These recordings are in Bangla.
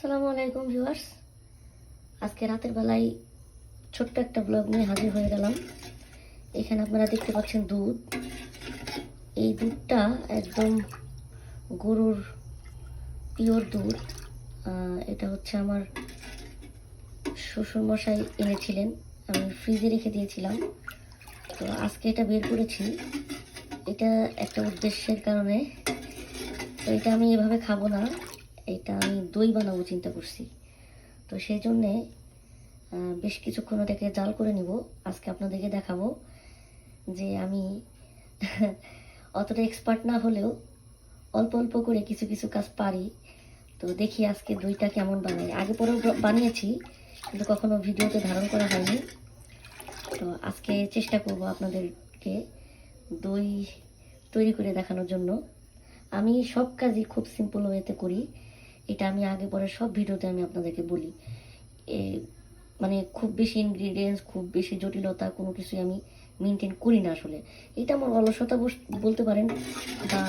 আসসালামু আলাইকুম ভিউয়ার্স। আজকে রাতের বেলায় ছোট্ট একটা ব্লগ নিয়ে হাজির হয়ে গেলাম। এখানে আপনারা দেখতে পাচ্ছেন দুধ। এই দুধটা একদম গরুর পিওর দুধ। এটা হচ্ছে আমার শ্বশুরমশাই এনেছিলেন। আমি ফ্রিজে রেখে দিয়েছিলাম। তো আজকে এটা বের করেছি। এটা একটা উদ্দেশ্যের কারণে। তো এটা আমি এভাবে খাব না। এটা আমি দই বানাবো চিন্তা করছি। তো সেই জন্যে বেশ কিছুক্ষণ ওটাকে জাল করে নিব। আজকে আপনাদেরকে দেখাবো যে আমি অতটা এক্সপার্ট না হলেও অল্প অল্প করে কিছু কিছু কাজ পারি। তো দেখি আজকে দইটা কেমন বানাই। আগে পরেও বানিয়েছি, কিন্তু কখনো ভিডিওতে ধারণ করা হয়নি। তো আজকে চেষ্টা করব আপনাদেরকে দই তৈরি করে দেখানোর জন্য। আমি সব কাজই খুব সিম্পল ওয়েতে করি। এটা আমি আগে পরে সব ভিডিওতে আমি আপনাদেরকে বলি। মানে খুব বেশি ইনগ্রিডিয়েন্টস খুব বেশি জটিলতা কোনো কিছুই আমি মেনটেন করি না আসলে। এটা আমার অলসতা বলতে পারেন বা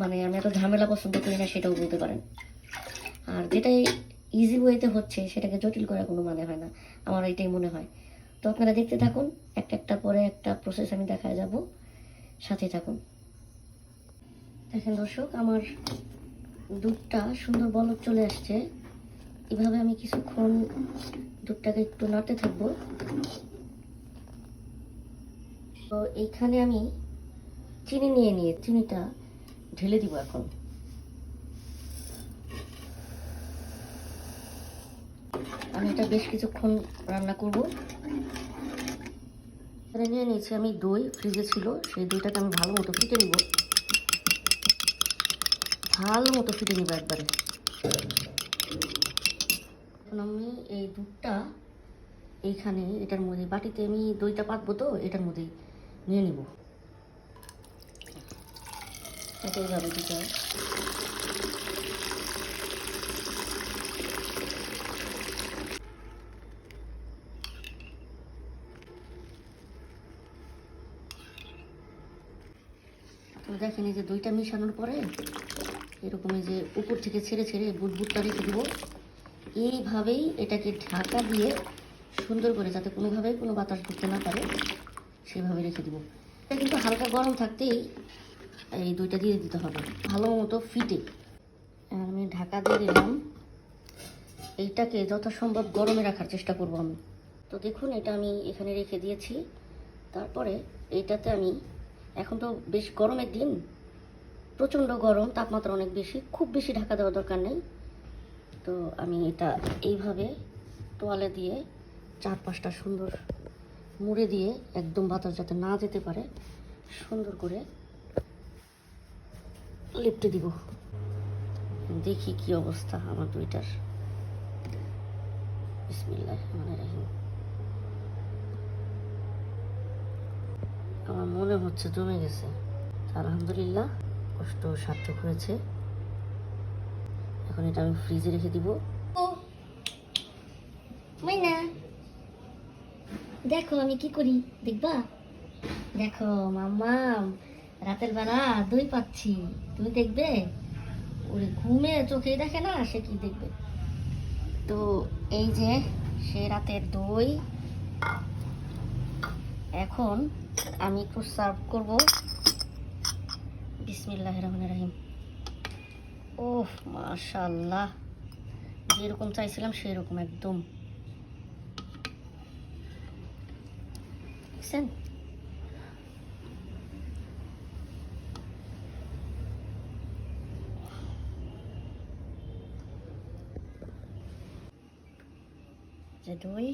মানে আমি এত ঝামেলা পছন্দ করি না সেটাও বলতে পারেন। আর যেটাই ইজি ওয়েতে হচ্ছে সেটাকে জটিল করার কোনো মানে হয় না, আমার এটাই মনে হয়। তো আপনারা দেখতে থাকুন, একটা একটা পরে একটা প্রসেস আমি দেখায় যাব। সাথে থাকুন। দেখেন দর্শক, আমার দুধটা সুন্দর বলক চলে আসছে। এভাবে আমি কিছুক্ষণ দুধটাকে একটু নাড়তে থাকব। তো এইখানে আমি চিনি নিয়ে নিয়ে, চিনিটা ঢেলে দিব এখন। আমি এটা বেশ কিছুক্ষণ রান্না করব। নিয়ে নিয়েছি আমি দই, ফ্রিজে ছিল, সেই দইটাকে আমি ভালো মতো ফিটে নিব। ভালো মতো ফিটে নিব একবারে। এখন আমি এই দুধটা এইখানে, এটার মধ্যে, বাটিতে আমি দইটা পাতবো তো, এটার মধ্যেই নিয়ে নিব। এটা এইভাবে দিতে দেখেন এই যে দইটা মিশানোর পরে এরকম যে উপর থেকে ছেড়ে ছেড়ে বুটবুটটা রেখে দেবো। এইভাবেই এটাকে ঢাকা দিয়ে সুন্দর করে যাতে কোনোভাবেই কোনো বাতাস ঢুকতে না পারে, সেভাবে রেখে দেবো। এটা কিন্তু হালকা গরম থাকতেই এই দইটা দিয়ে দিতে হবে, ভালো মতো ফিটে। আমি ঢাকা দিয়ে দিলাম। এইটাকে যথাসম্ভব গরমে রাখার চেষ্টা করব আমি। তো দেখুন, এটা আমি এখানে রেখে দিয়েছি। তারপরে এইটাতে আমি, এখন তো বেশ গরমের দিন প্রচণ্ড গরম, তাপমাত্রা অনেক বেশি, খুব বেশি ঢাকা দেওয়ার দরকার নেই। তো আমি এটা এইভাবে তোয়ালে দিয়ে চার পাঁচটা সুন্দর মুড়ে দিয়ে একদম বাতাস যাতে না যেতে পারে, সুন্দর করে লিপটে দিব। দেখি কি অবস্থা আমার দুইটার। আমার মনে হচ্ছে জমে গেছে। আলহামদুলিল্লাহ। কষ্ট সার্থক হয়েছে। এখন এটা আমি ফ্রিজে রেখে দিব। মাইনা দেখো আমি কি করি, দেখবা? দেখো মাম্মা রাতের বেলা দই পাচ্ছি। তুমি দেখবে? ওরে ঘুমে চোখে দেখে না, সে কি দেখবে? তো এই যে, সে রাতের দই। এখন আমি একটু সার্ভ করব। বিসমিল্লাহ রহমান রাহিম। ওহ মাশাল্লাহ যেরকম চাইছিলাম সেই রকম একদম। দেখছেন? যে দই,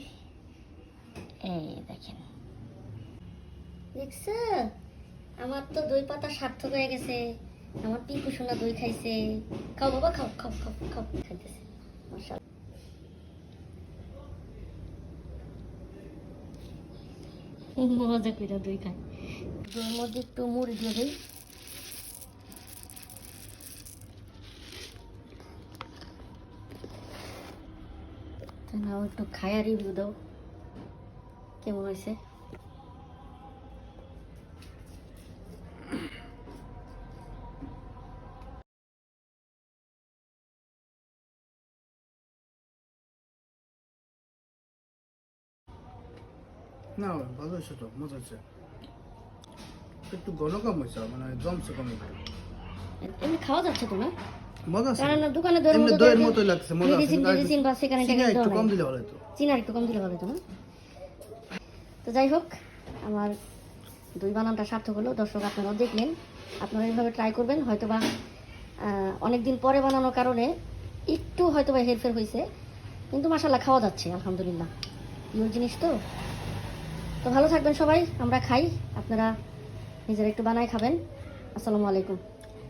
এই দেখেন। দেখছ আমার তো দই পাতা সার্থক হয়ে গেছে। আমার পিকু সোনা দই খাইছে। খাও বাবা খাও খাও খাও খাও। খাইতেছে। মজা করে দই খায়। দইয়ের মধ্যে একটু মুড়ি দিয়ে দিই। একটু খায়া রিভিউ দাও। কেমন হয়েছে? না ভালো হয়েছে তো মজা হচ্ছে। একটু ঘন কম হয়েছে মানে জমছে কম এমনি খাওয়া যাচ্ছে তো না? মজা আছে। কারণ দোকানে দইয়ের মতো দইয়ের করে লাগছে মজা আছে মেডিসিন কিন্তু আর একটু- মেডিসিন বা সেখানে একটু কম দিলে ভালো হতো। চিনি একটু কম দিলে ভালো হতো না? তো যাই হোক আমার দুই বানানটা সার্থক হলো। দর্শক আপনারাও দেখলেন। আপনারা এইভাবে ট্রাই করবেন হয়তো বা অনেক দিন পরে বানানোর কারণে একটু হয়তো বা হেরফের হয়েছে। কিন্তু মাসাল্লাহ খাওয়া যাচ্ছে আলহামদুলিল্লাহ। জিনিস তো। তো ভালো থাকবেন সবাই আমরা খাই আপনারা নিজেরা একটু বানায় খাবেন। আসসালামু আলাইকুম।